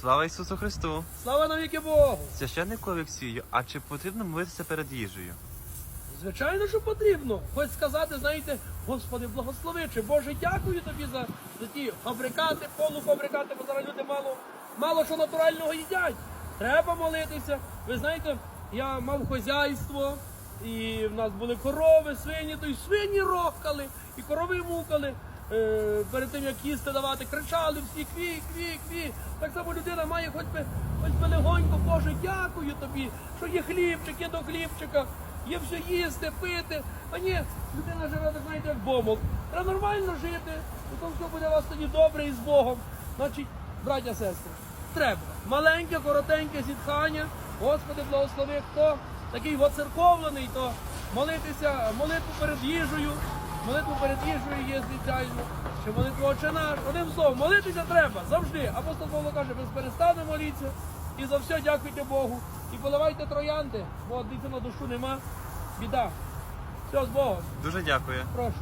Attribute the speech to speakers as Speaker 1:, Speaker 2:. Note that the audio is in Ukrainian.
Speaker 1: Слава Ісусу Христу!
Speaker 2: Слава навіки Богу!
Speaker 1: Священнику Олексію, а чи потрібно молитися перед їжею?
Speaker 2: Звичайно, що потрібно. Хоч сказати, знаєте, Господи, благослови, чи Боже, дякую тобі за, за ті фабрикати, полуфабрикати, бо зараз люди мало, мало що натурального їдять. Треба молитися. Ви знаєте, я мав хазяйство, і в нас були корови, свині, то й свині рохкали, і корови мукали. Е, перед тим як їсти давати, кричали всі кві, кві, кві. Так само людина має хоч би, хоч би легонько, Боже, дякую тобі, що є хлібчик, є до хлібчика, є все їсти, пити. А ні, людина живе, так знаєте, як бомок. Треба нормально жити, і то все буде у вас тоді добре і з Богом. Значить, браття, сестри, треба. Маленьке, коротеньке зітхання. Господи, благослови, хто такий воцерковлений, то молитися, молитву перед їжею. Молитву перед їжею є звичайно, чи молитву Отче наш. Одним словом, молитися треба завжди. Апостол Павло каже, безперестанно моліться. І за все дякуйте Богу. І поливайте троянди, бо дитина на душу нема. Біда. Все з Богом.
Speaker 1: Дуже дякую.
Speaker 2: Прошу.